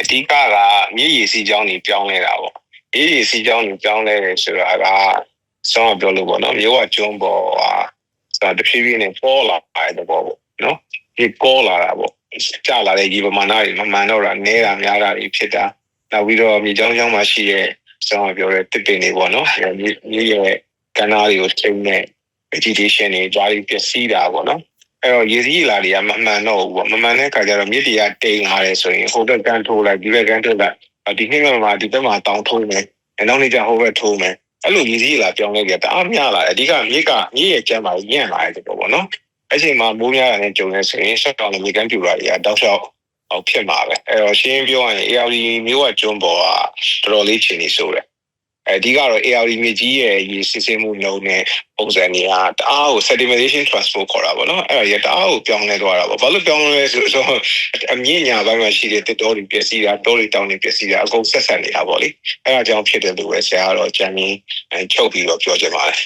အဓိကကမြေရည်စီကြောင်းကြီးပြောင်းလဲတာပေါ့မြေရည်စီကြောင်းကြီးပြောင်းလဲတယ်ဆိုတာကဆောင်းပြောလို့ပေါ့နော်မြို့ကကျွန်းပေါ်ဟာစာတဖြည်းဖြည်းနဲ့ပေါ်လာတဲ့ပေါ့ပေါ့နော်ဒီပေါ်လာတာပေါ့ကျလာတဲ့ဒီပမာဏတွေမမှန်တော့တာနေတာများတာတွေဖြစ်တာနောက်ပြီးတော့မြေကြောင်းကြောင်းမှာရှိတဲ့ဆောင်းပြောတဲ့တစ်ပင်တွေပေါ့နော်မြေမြေရဲ့ကဏ္ဍတွေကိုချိန်တဲ့ vegetation တွေကြားပြီးပျက်စီးတာပေါ့နော် အဲ့တော့ရေစီးလာတွေကမမှန်တော့ဘူးပေါ့မမှန်တဲ့ခါကျတော့မြစ်တွေကတိမ်လာတယ်ဆိုရင်ဟိုဘက်ကန်ထိုးလိုက်ဒီဘက်ကန်ထိုးလိုက်ဒီနေ့မှာဒီဘက်မှာတောင်ထိုးမယ်နောက်နေ့ကျဟိုဘက်ထိုးမယ်အဲ့လိုရေစီးလာပြောင်းလဲကြတအားများလာတယ်အဓိကမြစ်ကမြစ်ရဲ့ကျမ်းမှာညံ့လာတယ်ပေါ့နော်အဲ့ချိန်မှာမိုးများတယ်ကြုံနေဆိုရင်ဆက်တောင်မြေကန်ပြူလာတွေကတောက်လျှောက်ဟောဖြစ်မှာပဲအဲ့တော့ရှင်းပြောရရင် ARD မျိုးကကျွန်းပေါ်ကတော်တော်လေးချင်နေဆိုတယ် အဓိကတော့ ARD မြစ်ကြီးရဲ့ရေစစ်ဆေးမှုနှုန်းနဲ့ပုံစံတွေကတအားကို sedimentation transport ခေါ်တာပေါ့နော်အဲ့ဒါရတအားကိုပြောင်းလဲသွားတာပေါ့ဘာလို့ပြောင်းလဲဆိုတော့အမြင့်ညာဘက်မှာရှိတဲ့တစ်တော်တွေပျက်စီးတာတောတွေတောင်တွေပျက်စီးတာအကုန်ဆက်ဆက်နေတာပေါ့လေအဲ့ဒါကြောင့်ဖြစ်တယ်လို့ပဲဆရာကတော့ကြံရင်းချုပ်ပြီးတော့ပြောချင်ပါတယ်